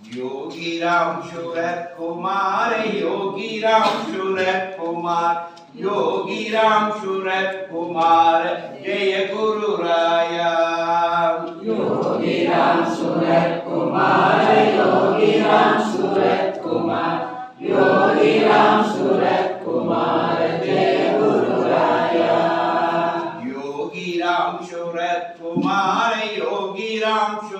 योगी राम सूरत कुमार योगी राम सूरत कुमार योगी राम सूरत कुमार जय गुरु राया योगी राम सूरत कुमार योगी राम सूरत कुमार योगी राम सूरत कुमार जय गुरु राया योगी राम सूरत कुमार योगी राम सूरत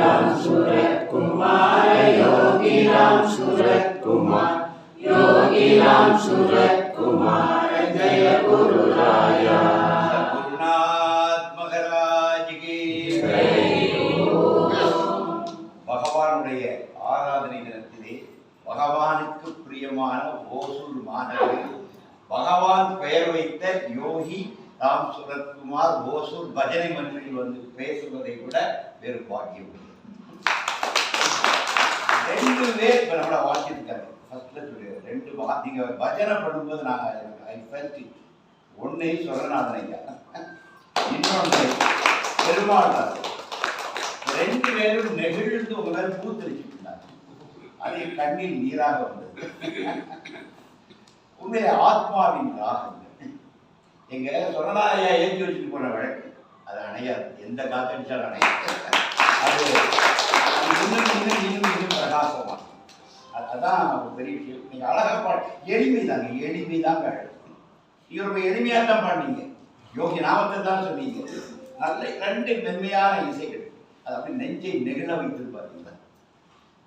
राम सूरत कुमार योगी राम सूरत कुमार योगी राम सूरत कुमार जय गुरु राया गुरुनाथ महाराज की பகவானுடைய ஆராதனை தினத்திலே பகவானுக்கு பிரியமான ஓசூர் மாணவர் பகவான் பெயர் வைத்த யோகி ராம் சுரத்குமார் ஓசூர் பஜனை மன்றில் வந்து பேசுவதை விட வேறு பாக்கியம் இல்லை. ரெண்டு பேர் இப்போ நம்மள வாசியிருக்காங்க ஃபர்ஸ்ட்ல சொல்லி ரெண்டு வா நீங்கள் பஜனை பண்ணும்போது நான் ஐ ஃபெல்ட் இட் ஒன்னு சொரநாதன் ஐயா இன்னொன்று பெருமாள் ரெண்டு பேரும் நெகிழ்ந்து உங்களை மேல பூத்தரிச்சுட்டாங்க அது கண்ணில் நீராக வந்தது. உண்மையிலே ஆத்மாவின் ராகங்கள். எங்க சொரநாதையா ஏற்றி வச்சுட்டு போன வழக்கு. அது அணையாது. எந்த காத்தடிச்சாலும் அணையாது. அது இன்னும் இன்னும் இன்னும் இன்னும் பிரகாசமா. அது- ஒரு பெரிய விஷயம். நீங்க அழகா பாடு எளிமை தாங்க எளிமை தாங்க அழகு. நீங்க ரொம்ப எளிமையா தான் பாடுனீங்க. யோகி நாமத்தை தான் சொன்னீங்க. நல்ல ரெண்டு மென்மையான இசைகள். அது அப்படி நெஞ்சை நெகிழ வைத்து பார்த்தீங்களா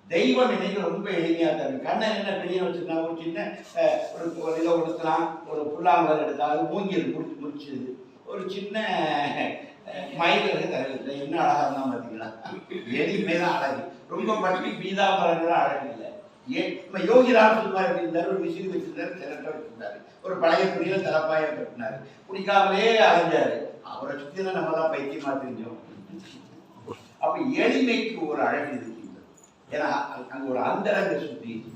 தெய்வ நினைவு ரொம்ப எளிமையா தரும் இருக்கு. கண்ணன் என்ன பெரிய வச்சிருந்தா ஒரு சின்ன ஒரு ஒரு இதை கொடுக்கலாம் ஒரு புல்லாங்குழல் எடுத்தா அது மூங்கில் முடிச்சு முடிச்சது. ஒரு சின்ன மயிலுக்கு மயில் என்ன அழகா இருந்தா பார்த்தீங்களா எளிமை தான் அழகு. ரொம்ப பட்டி பீதாம்பரங்கள் அழகு இல்லை. ஏ- இப்ப யோகி ராம் சுமார் எப்படி ஒரு விசிறி வச்சிருந்தாரு திரட்ட வச்சிருந்தாரு. ஒரு பழைய துணியில தலப்பாய கட்டினாரு. குடிக்காமலே அலைஞ்சாரு. அவரை சுத்தி தான் நம்ம தான் பைத்தியமா தெரிஞ்சோம். அப்ப எளிமைக்கு ஒரு அழகு இருக்கின்றது. ஏன்னா அங்க- ஒரு அந்தரங்க சுத்தி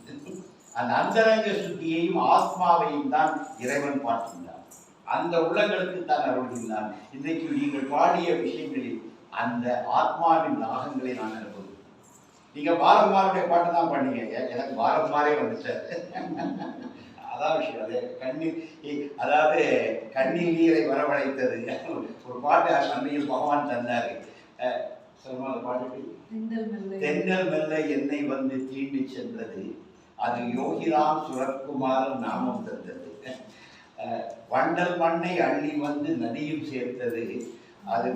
அந்த அந்தரங்க சுத்தியையும் ஆத்மாவையும் தான் இறைவன் பார்க்கின்றான். அந்த உள்ளங்களுக்கு தான் அருள்கின்றான் இன்றைக்கு நீங்கள் பாடிய விஷயங்களில் அந்த ஆத்மாவின் ராகங்களை நான் அனுபவிக்கிறேன் நீங்க பாரகுமாருடைய பாட்டு தான் பண்ணீங்க எனக்கு பாரகுமாரே வந்துட்டார். அதான் விஷயம். அது கண்ணில் இ- அதாவது கண்ணில் நீரை வரவழைத்தது. ஒரு பாட்டு அன்னையில் பகவான் தந்தாரு. சொல்லுமா அந்த பாட்டு தென்றல் மெல்ல. என்னை வந்து தீண்டி சென்றது. அது யோகிராம் சுரத்குமார் நாமம் தந்தது. வண்டல் மண்ணை அள்ளி வந்து நதியும் சேர்த்தது. அது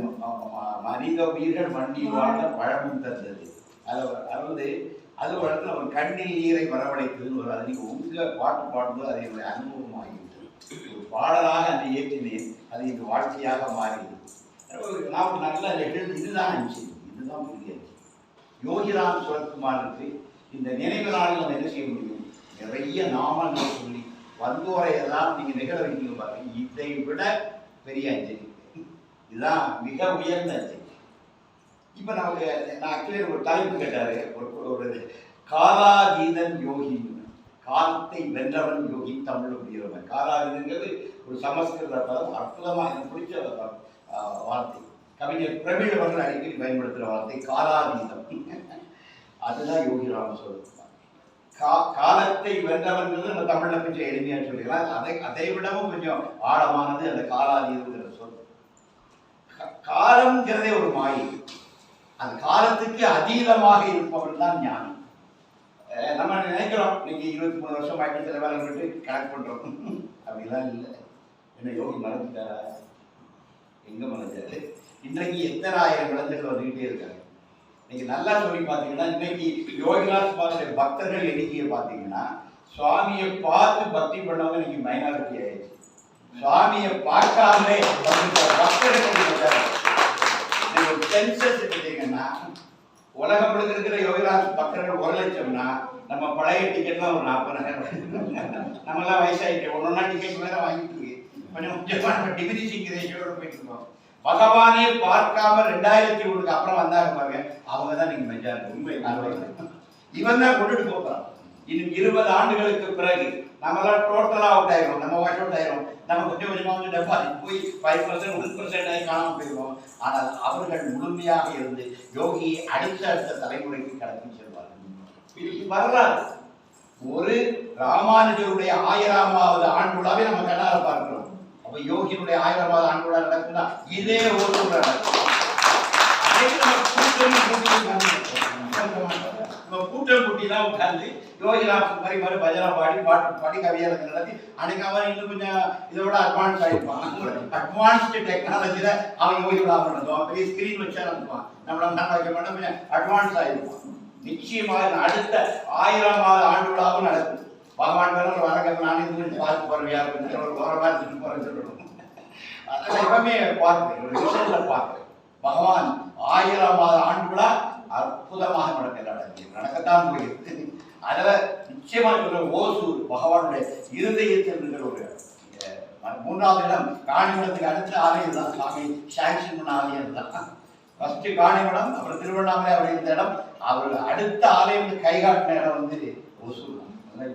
மனித உயிர்கள் மண்ணில் வாழ வளமும் தந்தது. அது அதாவது அது வளர்ந்து அவன் கண்ணில் நீரை வரவழைத்ததுன்னு ஒரு அது நீங்கள் உங்க பாட்டு பாடும்போது அது என்னுடைய அனுபவம் ஒரு பாடலாக அதை ஏற்றினேன் அது எங்கள் வாழ்க்கையாக மாறியது. நாம் நான் நல்ல நிகழ்வு. இதுதான் இருந்துச்சு இதுதான் புரியாது யோகிராம் சுரத்குமாருக்கு இந்த நினைவு நாளில் நம்ம என்ன செய்ய முடியும்? நிறைய நாமல் சொல்லி வந்தோரை எல்லாம் நீங்க நிகழ வைக்கீங்க பாருங்க. இதை விட பெரிய அஞ்சலி. இதுதான் மிக உயர்ந்த அஞ்சலி. இப்ப நமக்கு நான் ஆக்சுவலி ஒரு தலைப்பு கேட்டாரு. ஒரு ஒரு காலாதீதன் யோகி. காலத்தை வென்றவன் யோகி தமிழ் அப்படிங்கிறவன் காலாதீதங்கிறது ஒரு சமஸ்கிருத பதம் அற்புதமாக எனக்கு பிடிச்ச வார்த்தை கவிஞர் பிரமிழ் அவர்கள் அடிக்கடி பயன்படுத்துகிற வார்த்தை காலாதீதம். அதுதான் யோகி ராம சொல்லுவாங்க காலத்தை வென்றவர்கள் நம்ம தமிழ்ல கொஞ்சம் எளிமையா சொல்லிக்கலாம் அதை அதை விடவும் கொஞ்சம் ஆழமானது அந்த காலாதீதங்கிற சொல். காலம்ங்கிறதே ஒரு மாயை. அந்த காலத்துக்கு அதீதமாக இருப்பவன் தான் ஞானி. நம்ம நினைக்கிறோம் இன்னைக்கு இருபத்தி மூணு வருஷம் ஆயிட்டு சில வேலை விட்டு கனெக்ட் பண்றோம். அப்படிலாம் இல்லை. என்ன யோகி மறந்துட்டாரா? எங்க மறந்தாரு? இன்றைக்கு எத்தனை ஆயிரம் குழந்தைகள் வந்துகிட்டே இருக்காங்க? நீங்க நல்லா சொல்லி பார்த்தீங்கன்னா இன்னைக்கு யோகிநாத் சுவாமியுடைய பக்தர்கள் எண்ணிக்கையை பார்த்தீங்கன்னா சுவாமியை பார்த்து பக்தி பண்ணவங்க இன்னைக்கு மைனாரிட்டி ஆயிடுச்சு. சுவாமியை பார்க்காமலே வந்துட்ட பக்தர்கள் சென்சஸ் எடுத்தீங்கன்னா உலகம் முழுக்க இருக்கிற யோகிராஜ் பக்தர்கள் ஒரு லட்சம்னா நம்ம பழைய டிக்கெட்லாம் ஒரு நாற்பதாயிரம் நம்மளாம் வயசாயிட்டு ஒன்றா டிக்கெட் வேற வாங்கிட்டு இருக்கு. கொஞ்சம் முக்கியமான நம்ம டிகிரி சிங்கிறேஷோட போயிட்டு இருக்கோம். பகவானே பார்க்காம ரெண்டாயிரத்தி ஒண்ணுக்கு அப்புறம் வந்தாங்க பாருங்க. அவங்க தான் நீங்க மெஜாரிட்டி உண்மை. இவன் தான் கொண்டுட்டு போகிறான் இன்னும் இருபது ஆண்டுகளுக்கு பிறகு நம்மளாம் டோட்டலா அவுட் ஆயிரும். நம்ம வாஷ் அவுட் ஆயிரும். நம்ம கொஞ்சம் கொஞ்சமா வந்து டெபாசிட் போய் ஃபைவ் பர்சன்ட் ஒன் பர்சன்ட் ஆகி காணாமல் போயிடுவோம் ஆனால் அவர்கள் முழுமையாக இருந்து யோகியை அடுத்த அடுத்த தலைமுறைக்கு கடத்தி செல்வார்கள். வரலாறு. ஒரு ராமானுஜருடைய ஆயிரமாவது ஆண்டு விழாவை நம்ம கண்ணால பார்க்கிறோம். அப்ப யோகியினுடைய ஆயிரமாவது ஆண்டு நடக்குதா இதே ஒரு நம்ம கூட்டம் கூட்டி தான் உட்கார்ந்து மாதிரி மாதிரி பஜனை பாடி பாட்டு பாடி கவியரங்கு நடத்தி அன்னைக்கு அவன் இன்னும் கொஞ்சம் இதோட அட்வான்ஸ் ஆயிருப்பான் அட்வான்ஸ்டு டெக்னாலஜில அவன் யோகி விழா நடத்துவான். பெரிய ஸ்கிரீன் வச்சா நடத்துவான். நம்மள நம்ம வைக்க மாட்டோம் கொஞ்சம் அட்வான்ஸ் ஆகிருப்பான் நிச்சயமாக அடுத்த ஆயிரமாவது ஆண்டு விழாவும் நடக்கும். பகவான் வேற ஒரு வரங்க நானே பார்த்து ஒரு வர பார்த்துட்டு போறேன்னு அதெல்லாம் எப்பவுமே பார்க்கிறேன் ஒரு விஷயத்துல பார்க்கிறேன் பகவான் ஆயிரமாவது ஆண்டு விழா அற்புதமாக நடக்க நடக்கத்தான் போகிறது அதில் நிச்சயமா இருக்கிற ஓசூர் பகவானுடைய இருதயத்தில் இருக்கிற ஒரு அஹ், மூன்றாவது இடம் காணிமடத்துக்கு அடுத்த ஆலயம் தான். சுவாமி சாங்ஷன் பண்ண ஆலயம் தான். ஃபர்ஸ்ட் காணிமடம் அப்புறம் திருவண்ணாமலை அவர் இருந்த இடம். அவர் அடுத்த ஆலயம் வந்து கைகாட்டின இடம் வந்து ஒசூர்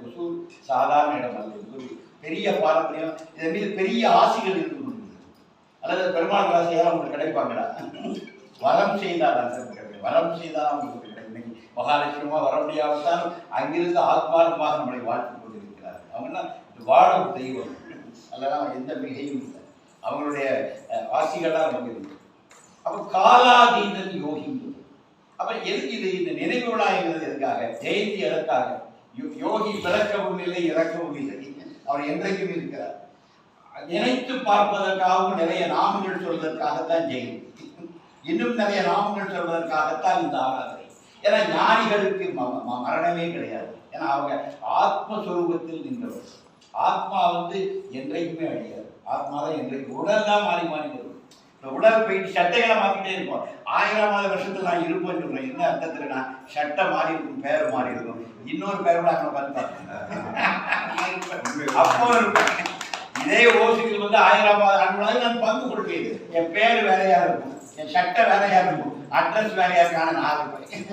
ஒசூர் சாதாரண இடம் அல்ல. இது பெரிய பாரம்பரியம் இதன் மீது பெரிய ஆசைகள் இருந்து கொண்டிருக்கிறது அல்லது பெருமாள் ராசியாக உங்களுக்கு கிடைப்பாங்களா? வரம் செய்தால் அந்த வரம் செய்தால் உங்களுக்கு கிடைக்கும். இன்னைக்கு வர முடியாவிட்டால் அங்கிருந்து ஆத்மார்த்தமாக நம்மளை வாழ்த்து கொண்டிருக்கிறார் அவங்கன்னா வாழும் தெய்வம். அதெல்லாம் எந்த மிகையும் இல்லை. அவங்களுடைய அஹ், ஆசிகள்லாம் நமக்கு இருக்கு. அப்போ காலாதீதன் யோகி. அப்ப எதுக்கு இது? இந்த நினைவு விழாங்கிறது எதுக்காக? ஜெயந்தி எதற்காக யோ- யோகி பிறக்கவும் இல்லை இறக்கவும் இல்லை. அவர் என்றைக்கும் இருக்கிறார். நினைத்து பார்ப்பதற்காகவும் நிறைய நாமங்கள் சொல்வதற்காகத்தான் ஜெயந்தி இன்னும் நிறைய நாமங்கள் சொல்வதற்காகத்தான் இந்த ஆராதனை. ஏன்னா ஞானிகளுக்கு மரணமே கிடையாது. ஏன்னா அவங்க ஆத்மஸ்வரூபத்தில் நின்றவர். ஆத்மா வந்து என்றைக்குமே அழியாது. ஆத்மா தான் என்றைக்கு உடல் தான் மாறி மாறி வரும். இந்த உடல் போயிட்டு சட்டைகளை மாத்திட்டே இருப்போம். ஆயிரமாவது வருஷத்துல நான் இருப்பேன்னு சொல்றேன். என்ன அர்த்தத்துல நான் சட்டை மாறி இருக்கும் பேர் மாறி இருக்கும். இன்னொரு பேர் கூட அங்கே பார்த்து பார்த்தேன். அப்போ இதே ஓசியில் வந்து ஆயிரம் ஆண்டு நான் பங்கு கொடுக்கிறது என் பேர் வேறையா இருக்கும். என் சட்டை வேறையா இருக்கும். அட்ரஸ் வேறையா இருக்கான நான் இருப்பேன்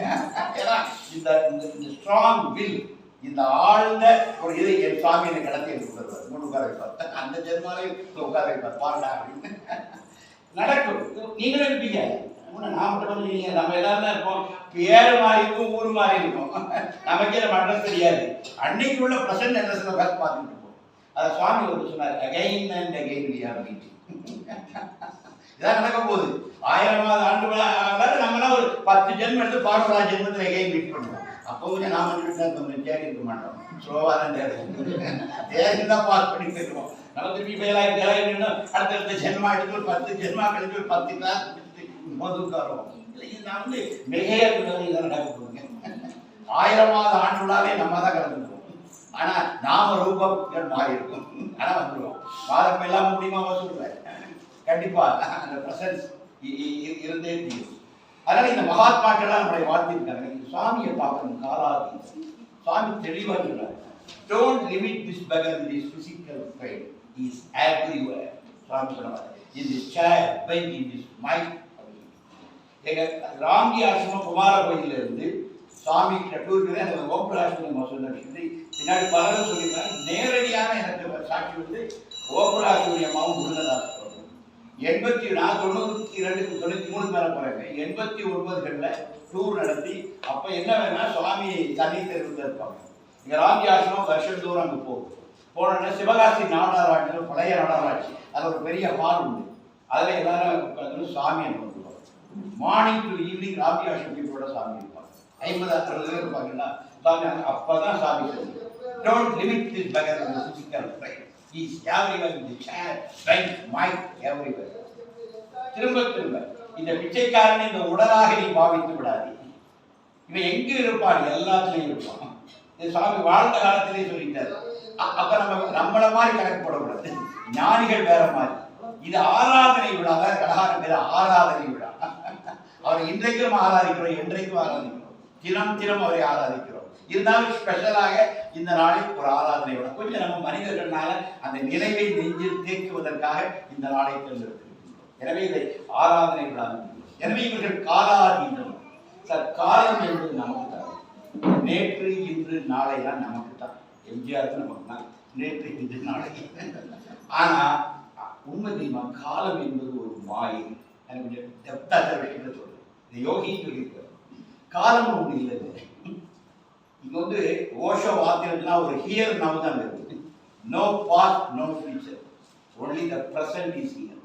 இந்த இந்த ஸ்ட்ராங் வில் இந்த ஆழ்ந்த ஒரு இது என் சுவாமி என்னை கடத்தி எடுத்து மூணு உட்கார வைப்பார். அந்த ஜென்மாலே உட்கார வைப்பார். பாருடா அப்படின்னு. நடக்கும். நீங்களும் இருப்பீங்க. உன்னை நான் மட்டும் இல்லைங்க நம்ம எல்லாரும் தான் இருப்போம். பேர் மாறி இருக்கும் ஊர் மாறி இருக்கும். நமக்கே நம்ம அட்ரஸ் தெரியாது. அன்னைக்கு உள்ள பிரசன்ட் அட்ரஸ்ல உட்காந்து பார்த்துட்டு இருப்போம். அதை சுவாமி ஒரு சொன்னார் again and again we are meeting இதான் நடக்க போகுது. ஆயிரமாவது ஆண்டு விழா ஆனாலும் நம்மளாம் ஒரு பத்து ஜென்மம் எடுத்து பாடுறா ஜென்மத்தில் எகைன் மீட் பண்ணுவோம். அப்போ கொஞ்சம் நாம நிமிஷம் கொஞ்சம் தேடி இருக்க மாட்டோம். ஸ்லோவாக தான் தேடுவோம் தேடி தான் பாஸ் பண்ணி போயிடுவோம் நம்ம திருப்பி ஃபெயில் ஆகி ஃபெயில் ஆகி அடுத்தடுத்த ஜென்மா எடுத்து ஒரு பத்து ஜென்மா கழிச்சு ஒரு பத்து கிளாஸ் போது இல்லை நான் வந்து மிகைய இதான் நடக்க போகுங்க ஆயிரமாவது ஆண்டு நம்ம தான் கலந்துருவோம் ஆனா நாம ரூபம் மாறி இருக்கும் ஆனா வந்துருவோம். பாதம் எல்லாம் முடியுமா சொல்லுவேன் கண்டிப்பா அந்த பிரசன்ஸ் இருந்தே தீரும். அதனால இந்த மகாத்மாக்கள்லாம் நம்மளை வாழ்த்திருக்காங்க. இந்த சுவாமியை பார்க்கணும் காலாதி சுவாமி தெளிவாக சொல்றாரு. Don't limit this power this physical file is everywhere Swami சொன்னார். In this chair bench in this mike எங்கள் ராங்கி ஆசிரமம் குமார கோயிலிருந்து சுவாமி சுவாமி டூருக்கு எனக்கு ஆசிரமம் சொன்ன விஷயத்தை பின்னாடி பலரும் சொல்லியிருந்தாங்க நேரடியான எனக்கு சாட்சி வந்து ஓப்பராசிரிய அம்மாவும் முருகதாஸ் எண்பத்தி நான் தொண்ணூத்தி ரெண்டு தொண்ணூத்தி மூணு மேல போறேன் எண்பத்தி ஒன்பதுகளில் டூர் நடத்தி அப்போ என்ன வேணா சுவாமி தண்ணி தெருவில் இருப்பாங்க. இங்கே ராங்கி ஆசிரமம் வருஷம் தூரம் அங்கே போகும். போனோன்னா சிவகாசி நாடாராட்சி பழைய நாடாராட்சி அது ஒரு பெரிய ஹால் உண்டு. அதில் எல்லாரும் உட்கார்ந்து சாமி கொண்டுருவாங்க மார்னிங் டு ஈவினிங் ராமி கூட சாமி இருப்பாங்க ஐம்பது அறுபது பேர் இருப்பாங்கன்னா சாமி அப்பதான் சாமி don't limit this power physical right is everywhere the chair right mike everywhere திரும்ப திரும்ப இந்த பிச்சைக்காரன் இந்த உடலாக நீ பாவித்து விடாது. இவன் எங்க இருப்பான்? எல்லாத்துலயும் இருப்பான். இது சுவாமி வாழ்ந்த காலத்திலேயே சொல்லிட்டாரு. அப்ப நம்ம நம்மள மாதிரி கணக்கு போடக்கூடாது. ஞானிகள் வேற மாதிரி. இது ஆராதனை விழா அதாவது கடகாரம் பேர் ஆராதனை அவரை இன்றைக்கும் ஆராதிக்கிறோம் என்றைக்கும் ஆராதிக்கிறோம். தினம் தினம் அவரை ஆராதிக்கிறோம். இருந்தாலும் ஸ்பெஷலாக இந்த நாளில் ஒரு ஆராதனையோட கொஞ்சம் நம்ம மனிதர்களால அந்த நினைவை நெஞ்சில் தேக்குவதற்காக இந்த நாளை தேர்ந்தெடுத்திருக்கின்றோம். எனவே இதை ஆராதனை விழா எனவே இவர்கள் காலாதீனம் சார் காலம் என்பது நமக்கு தான். நேற்று இன்று நாளை தான். நமக்கு தான் எம்ஜிஆருக்கு நமக்கு தான். நேற்று இன்று நாளை. ஆனா உண்மை தெரியுமா? காலம் என்பது ஒரு மாயை. எனக்கு கொஞ்சம் டெப்தா சில சொல்றேன். இந்த யோகியும் சொல்லியிருக்காரு. காலம் ஒன்று இல்லைங்க. இங்க வந்து ஓஷோ வாத்தியம்னா ஒரு ஹியர் நம்ம தான் இருக்கு. No past no future only the present is here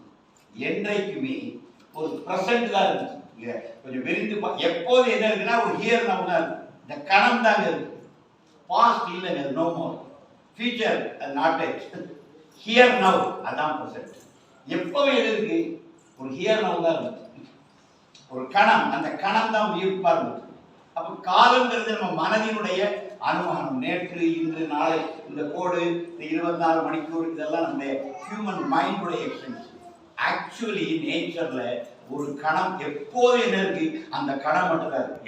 என்றைக்குமே ஒரு ப்ரெசன்ட் தான் இருந்துச்சு இல்ல கொஞ்சம் விரிந்து எப்போது என்ன இருக்குன்னா ஒரு ஹியர் நம்ம தான் இருக்கு. இந்த கணம் தாங்க இருக்கு. பாஸ்ட் இல்லைங்க no more future not here now அதான் ப்ரெசன்ட் எப்பவும் எது இருக்கு? ஒரு ஹியர் நவ் தான் இருக்கு. ஒரு கணம் அந்த கணம் தான் உயிர்ப்பா இருந்தது அப்ப காலங்கிறது நம்ம மனதினுடைய அனுமானம். நேற்று இன்று நாளை இந்த கோடு இந்த இருபத்தி நாலு மணிக்கூர் இதெல்லாம் நம்முடைய ஹியூமன் மைண்டுடைய எக்ஸ்பென்ஸ் ஆக்சுவலி நேச்சர்ல ஒரு கணம் எப்போது என்ன இருக்கு? அந்த கணம் மட்டும் தான் இருக்கு.